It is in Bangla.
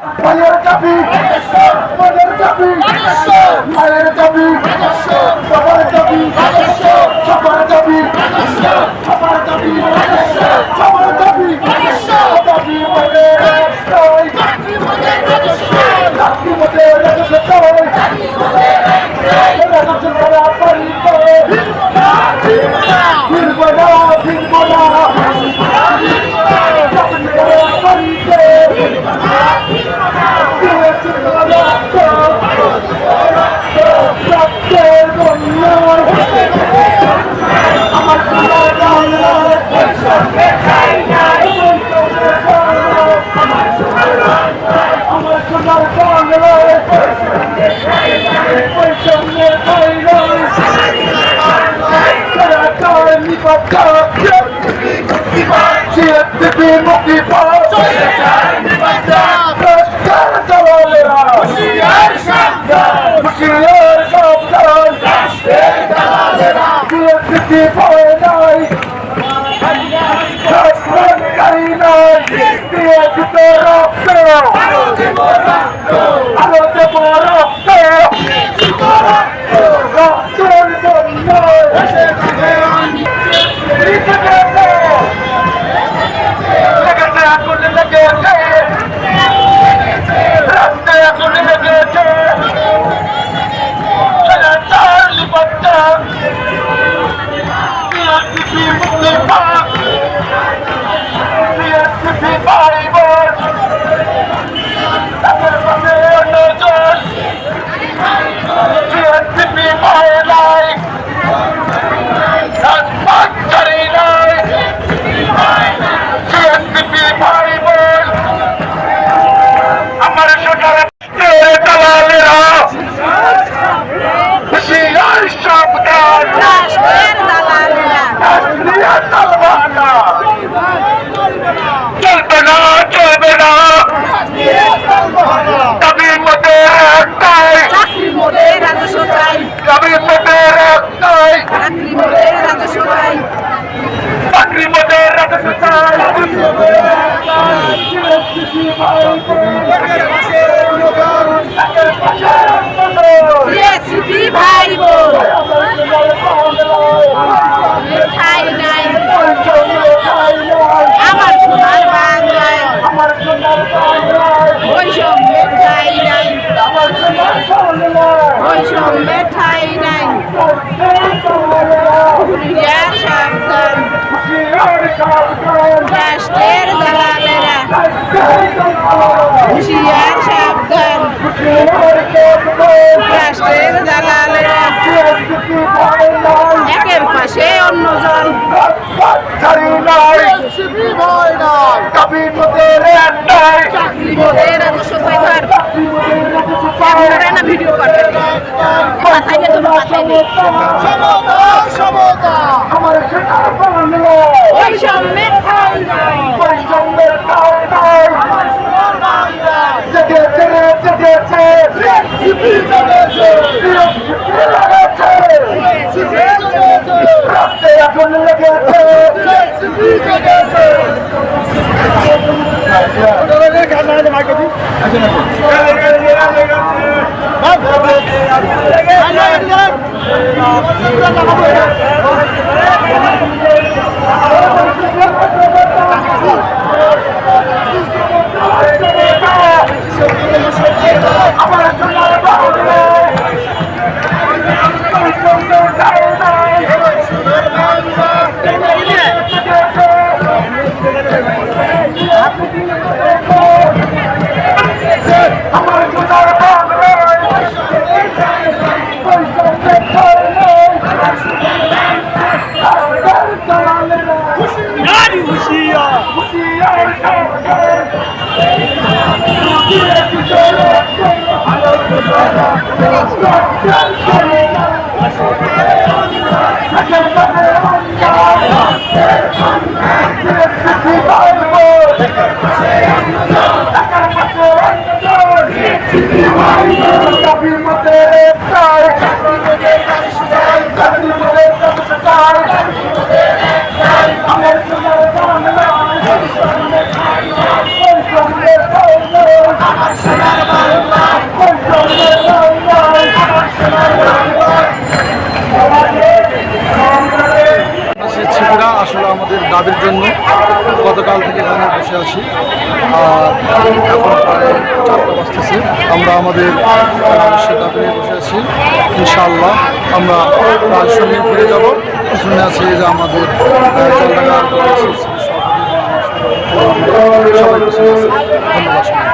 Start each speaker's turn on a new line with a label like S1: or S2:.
S1: মায়ের চাবি মায়ের চাবি মায়ের চাবি সবার চাবি সবার চাবি সবার চাবি বিএনপি ভয় নাই সরকারি নাই আরও দেব রক্ত। মধ্যে রাখতে চাই
S2: সিএসপি রাষ্ট্রের দালালেরা হুশিয়ার সাবধান। রাষ্ট্রের দালালেরা একের পাশে বৈষম্যের ঠাই নাই
S1: বৈষম্যের ঠাঁই নাই। জেগেছে রে, জেগেছে। বিএনপি লেগেছে। রক্তে আগুন লেগেছে। আমার সরকার দাবির জন্য গতকাল থেকে এখানে বসে আছি আর এখন প্রায় চারটা বাজতেছে আমরা আমাদের নিয়ে বসে আছি ইনশাআল্লাহ আমরা শুনে ফিরে যাব শুনে আছে যে আমাদের সবাই আছে। ধন্যবাদ।